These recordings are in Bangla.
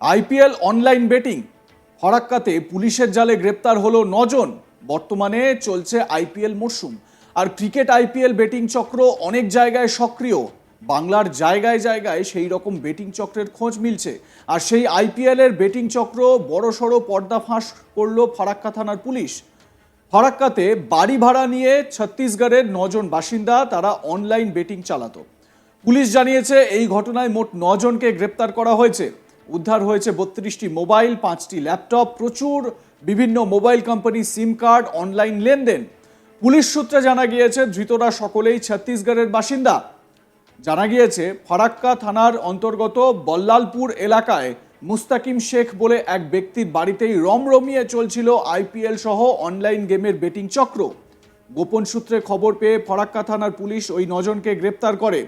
IPL online betting. ফরাক্কাতে পুলিশের জালে গ্রেপ্তার হলো নজন। বর্তমানে চলছে আইপিএল মরশুম আর ক্রিকেট আইপিএল বেটিং চক্র অনেক জায়গায় সক্রিয়। বাংলার জায়গায় জায়গায় সেই রকম বেটিং চক্রের খোঁজ মিলছে। আর সেই আইপিএল এর বেটিং চক্র বড়সড় পর্দাফাঁস করল ফারাক্কা থানার পুলিশ। ফারাক্কাতে বাড়ি ভাড়া নিয়ে ছত্তিশগড়ের নজন বাসিন্দা তারা অনলাইন বেটিং চালাতো। পুলিশ জানিয়েছে, এই ঘটনায় মোট নজনকে গ্রেপ্তার করা হয়েছে। উদ্ধার হয়েছে বত্রিশটি মোবাইল, পাঁচটি ল্যাপটপ, প্রচুর বিভিন্ন mobile company, SIM card, online লেনদেন। পুলিশ সূত্রে জানা গিয়েছে, ধৃতরা সকলেই ছত্তিশগড়ের বাসিন্দা। জানা গিয়েছে, ফারাক্কা থানার অন্তর্গত বল্লালপুর এলাকায় মুস্তাকিম শেখ বলে এক ব্যক্তির বাড়িতেই রমরমিয়ে চলছিল আইপিএল সহ অনলাইন গেমের বেটিং চক্র। গোপন সূত্রে খবর পেয়ে ফরাক্কা থানার পুলিশ ওই নজনকে গ্রেপ্তার করে।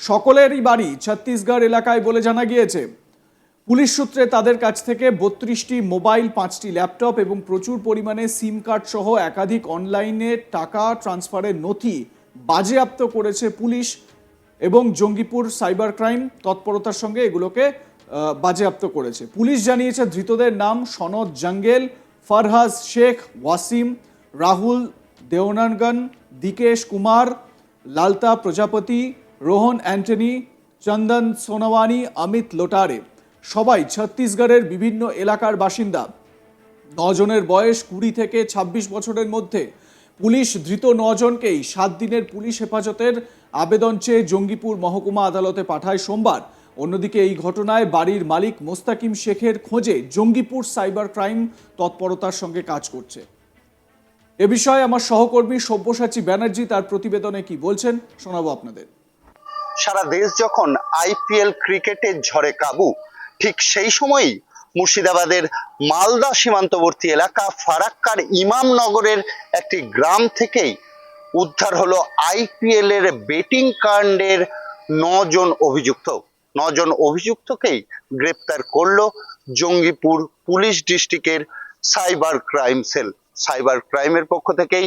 সকলেরই বাড়ি ছত্তিশগড় এলাকায় বলে জানা গিয়েছে। পুলিশ সূত্রে তাদের কাছ থেকে বত্রিশটি মোবাইল, পাঁচটি ল্যাপটপ এবং প্রচুর পরিমাণে সিম কার্ড সহ একাধিক অনলাইনে টাকা ট্রান্সফারের নথি বাজেয়াপ্ত করেছে পুলিশ এবং জঙ্গিপুর সাইবার ক্রাইম তৎপরতার সঙ্গে এগুলোকে বাজেয়াপ্ত করেছে। পুলিশ জানিয়েছে ধৃতদের নাম সনদ জাঙ্গেল, ফারহাজ শেখ, ওয়াসিম, রাহুল দেওনানগন, দিকেশ কুমার, লালতা প্রজাপতি, রোহন অ্যান্টনি, চন্দন সোনাওয়ানি, অমিত লোটারে। সবাই ছত্তিশগড়ের বিভিন্ন এলাকার বাসিন্দা। নজনের বয়স কুড়ি থেকে ২৬ বছরের মধ্যে। পুলিশ ধৃত নজনকেই সাত দিনের পুলিশ হেফাজতের আবেদন চেয়ে জঙ্গিপুর মহকুমা আদালতে পাঠায় সোমবার। অন্যদিকে এই ঘটনায় বাড়ির মালিক মোস্তাকিম শেখের খোঁজে জঙ্গিপুর সাইবার ক্রাইম তৎপরতার সঙ্গে কাজ করছে। এ বিষয়ে আমার সহকর্মী সব্যসাচী ব্যানার্জি তার প্রতিবেদনে কি বলছেন শোনাবো আপনাদের। সারা দেশ যখন আইপিএল ক্রিকেটের ঝড়ে কাবু ঠিক সেই সময়ই মুর্শিদাবাদের মালদা সীমান্তবর্তী এলাকা ফারাক্কার ইমামনগরের একটি গ্রাম থেকেই উদ্ধার হলো আইপিএল এর বেটিং কাণ্ডের নজন অভিযুক্ত। নজন অভিযুক্তকেই গ্রেপ্তার করল জঙ্গিপুর পুলিশ ডিস্ট্রিক্টের সাইবার ক্রাইম সেল। সাইবার ক্রাইমের পক্ষ থেকেই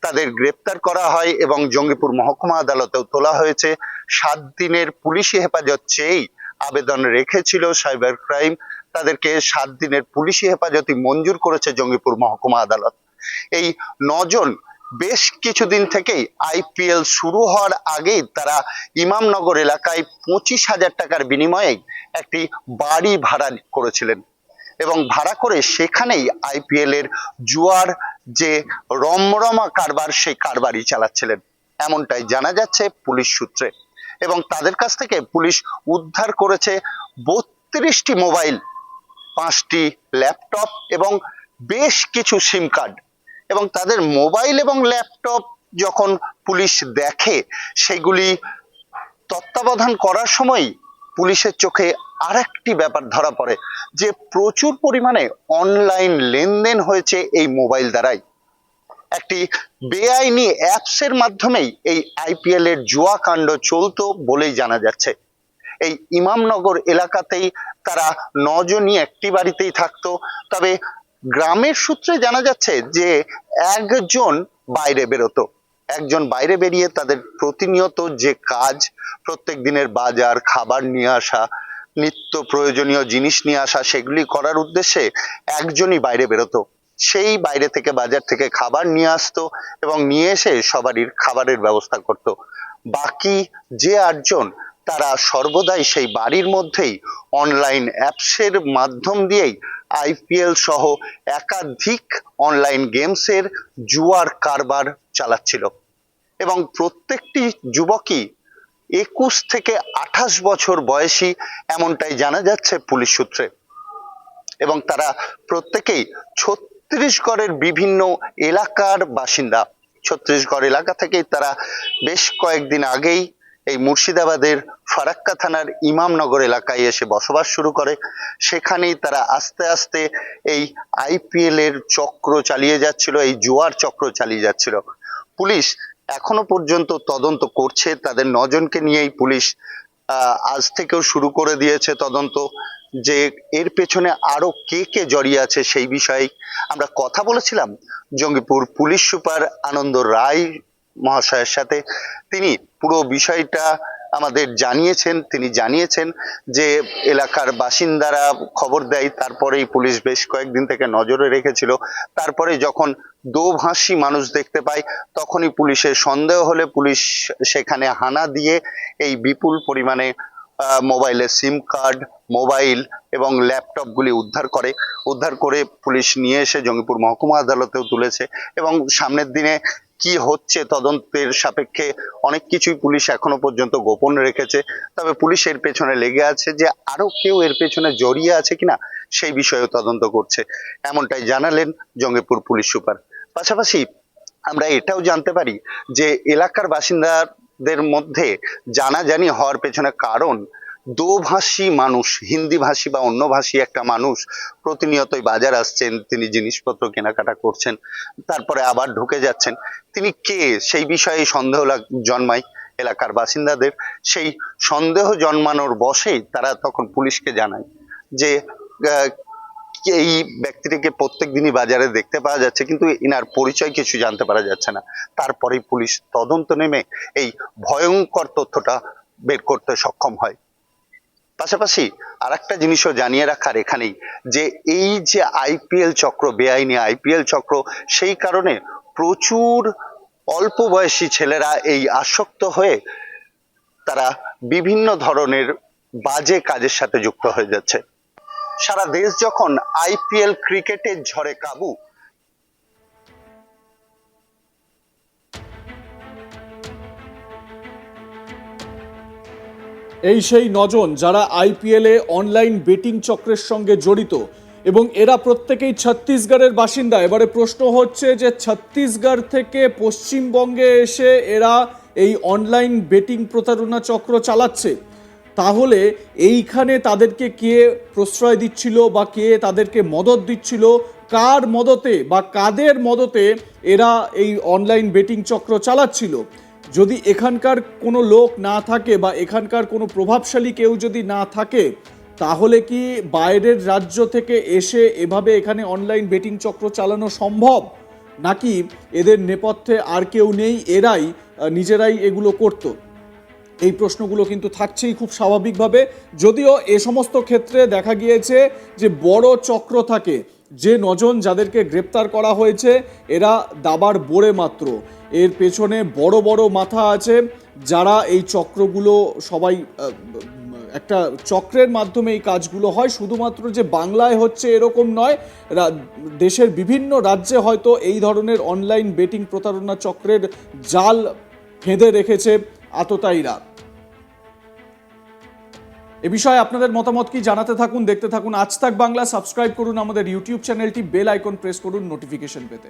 তাদের গ্রেপ্তার করা হয় এবং জঙ্গিপুর মহকুমা আদালতেও তোলা হয়েছে। সাত দিনের পুলিশি হেফাজত চেয়েই আবেদন রেখেছিল সাইবার ক্রাইম, তাদেরকে সাত দিনের পুলিশি হেফাজতই মঞ্জুর করেছে জঙ্গিপুর মহকুমা আদালত। এই নজন বেশ কিছুদিন থেকেই আইপিএল শুরু হওয়ার আগেই তারা ইমামনগর এলাকায় পঁচিশ হাজার টাকার বিনিময়ে একটি বাড়ি ভাড়া করেছিলেন এবং ভাড়া করে সেখানেই আইপিএল এর জুয়ার যে রমরমা কারবার, সেই কারবারই চালাচ্ছিলেন। এমনটাই জানা যাচ্ছে পুলিশ সূত্রে। এবং তাদের কাছ থেকে পুলিশ উদ্ধার করেছে বত্রিশটি মোবাইল, পাঁচটি ল্যাপটপ এবং বেশ কিছু সিম কার্ড। এবং তাদের মোবাইল এবং ল্যাপটপ যখন পুলিশ দেখে, সেগুলি তত্ত্বাবধান করার সময় পুলিশের চোখে আরেকটি ব্যাপার ধরা পড়ে যে প্রচুর পরিমাণে অনলাইন লেনদেন হয়েছে এই মোবাইল দ্বারাই। একটি বেআইনি অ্যাপসের মাধ্যমেই এই আইপিএল এর জুয়া কাণ্ড চলতো বলেই জানা যাচ্ছে। এই ইমামনগর এলাকাতেই তারা নজনই একটি বাড়িতেই থাকতো। তবে গ্রামের সূত্রে জানা যাচ্ছে যে, একজন বাইরে বেরোতো। একজন বাইরে বেরিয়ে তাদের প্রতিনিয়ত যে কাজ, প্রত্যেক দিনের বাজার, খাবার নিয়ে আসা, নিত্য প্রয়োজনীয় জিনিস নিয়ে আসা, সেগুলি করার উদ্দেশ্যে একজনই বাইরে বেরোতো। সেই বাইরে থেকে বাজার থেকে খাবার নিয়ে আসতো এবং নিয়ে এসে সবারই খাবারের ব্যবস্থা করত। বাকি যে আটজন, তারা সর্বদাই সেই বাড়ির মধ্যেই অনলাইন অ্যাপসের মাধ্যম দিয়েই আইপিএল সহ একাধিক অনলাইন গেমসের জুয়ার কারবার চালাচ্ছিল। এবং প্রত্যেকটি যুবকই একুশ থেকে আঠাশ বছর বয়সী এমনটাই জানা যাচ্ছে পুলিশ সূত্রে। এবং তারা প্রত্যেকেই ছত্তিশগড়ের বিভিন্ন এলাকার বাসিন্দা। ছত্তিশগড় এলাকা থেকেই তারা বেশ কয়েকদিন আগেই এই মুর্শিদাবাদের ফারাক্কা থানার ইমামনগর এলাকায় এসে বসবাস শুরু করে। সেখানেই তারা আস্তে আস্তে এই আইপিএল এর চক্র চালিয়ে যাচ্ছিল, এই জুয়ার চক্র চালিয়ে যাচ্ছিল। পুলিশ এখনও পর্যন্ত তদন্ত করছে, তাদের নজনকে নিয়েই পুলিশ আজ থেকেও শুরু করে দিয়েছে তদন্ত যে এর পেছনে আরও কে কে জড়িয়ে আছে সেই বিষয়ে আমরা কথা বলেছিলাম জঙ্গিপুর পুলিশ সুপার আনন্দ রায় মহাশয়ের সাথে। তিনি পুরো বিষয়টা আমাদের জানিয়েছেন, তিনি জানিয়েছেন যে এলাকার বাসিন্দারা খবর দেয়, তারপরেই পুলিশ বেশ কয়েকদিন থেকে নজরে রেখেছিল। তারপরে যখন দোভাষী মানুষ দেখতে পায়, তখনই পুলিশের সন্দেহ হলে পুলিশ সেখানে হানা দিয়ে এই বিপুল পরিমাণে মোবাইলের সিম কার্ড, মোবাইল এবং ল্যাপটপগুলি উদ্ধার করে। উদ্ধার করে পুলিশ নিয়ে এসে জঙ্গিপুর মহকুমা আদালতেও তুলেছে এবং সামনের দিনে কি হচ্ছে তদন্তের সাপেক্ষে? অনেক কিছুই পুলিশ এখনও পর্যন্ত গোপন রেখেছে। তবে পুলিশ এর পেছনে লেগে আছে যে আরও কেউ এর পেছনে জড়িয়ে আছে কিনা, সেই বিষয়েও তদন্ত করছে। এমনটাই জানালেন জঙ্গিপুর পুলিশ সুপার। পাশাপাশি আমরা এটাও জানতে পারি যে এলাকার বাসিন্দাদের মধ্যে জানাজানি হওয়ার পেছনে কারণ দোভাষী মানুষ, হিন্দি ভাষী বা অন্য ভাষী একটা মানুষ প্রতিনিয়তই বাজার আসছেন, তিনি জিনিসপত্র কেনাকাটা করছেন, তারপরে আবার ঢুকে যাচ্ছেন। তিনি কে? সেই বিষয়ে সন্দেহ জন্মায় এলাকার বাসিন্দাদের। সেই সন্দেহ জন্মানোর বশেই তারা তখন পুলিশকে জানায় যে এই ব্যক্তিটিকে প্রত্যেক দিনই বাজারে দেখতে পাওয়া যাচ্ছে, কিন্তু ইনার পরিচয় কিছু জানতে পারা যাচ্ছে না। তারপরেই পুলিশ তদন্ত নেমে এই ভয়ঙ্কর তথ্যটা বের করতে সক্ষম হয়। পাশাপাশি আর একটা জিনিসও জানিয়ে রাখার এখানেই যে এই যে আইপিএল চক্র, বেআইনি আইপিএল চক্র, সেই কারণে প্রচুর অল্প বয়সী ছেলেরা এই আসক্ত হয়ে তারা বিভিন্ন ধরনের বাজে কাজের সাথে যুক্ত হয়ে যাচ্ছে। সারা দেশ যখন আইপিএল ক্রিকেটের ঝড়ে কাবু এই সেই নজন যারা আইপিএলে অনলাইন বেটিং চক্রের সঙ্গে জড়িত। এবং এরা প্রত্যেকেই ছত্তিশগড়ের বাসিন্দা। এবারে প্রশ্ন হচ্ছে যে ছত্তিশগড় থেকে পশ্চিমবঙ্গে এসে এরা এই অনলাইন বেটিং প্রতারণা চক্র চালাচ্ছে। তাহলে এইখানে তাদেরকে কে প্রশ্রয় দিচ্ছিল বা কে তাদেরকে মদত দিচ্ছিল? কার মদতে বা কাদের মদতে এরা এই অনলাইন বেটিং চক্র চালাচ্ছিল? যদি এখানকার কোনো লোক না থাকে বা এখানকার কোনো প্রভাবশালী কেউ যদি না থাকে, তাহলে কি বাইরের রাজ্য থেকে এসে এভাবে এখানে অনলাইন বেটিং চক্র চালানো সম্ভব? নাকি এদের নেপথ্যে আর কেউ নেই, এরাই নিজেরাই এগুলো করতো? এই প্রশ্নগুলো কিন্তু থাকছেই খুব স্বাভাবিকভাবে। যদিও এ সমস্ত ক্ষেত্রে দেখা গিয়েছে যে বড় চক্র থাকে যে নজন যাদেরকে গ্রেপ্তার করা হয়েছে, এরা দাবার বোড়ে মাত্র। এর পেছনে বড় বড় মাথা আছে, যারা এই চক্রগুলো সবাই একটা চক্রের মাধ্যমে এই কাজগুলো হয়। শুধুমাত্র যে বাংলায় হচ্ছে এরকম নয় দেশের বিভিন্ন রাজ্যে হয়তো এই ধরনের অনলাইন বেটিং প্রতারণা চক্রের জাল ফেঁদে রেখেছে আততায়ীরা। এ বিষয়ে আপনাদের মতামত কি জানাতে থাকুন, দেখতে থাকুন। আজ তাক বাংলা, সাবস্ক্রাইব করুন আমাদের ইউটিউব চ্যানেলটি, বেল আইকন প্রেস করুন নোটিফিকেশন পেতে।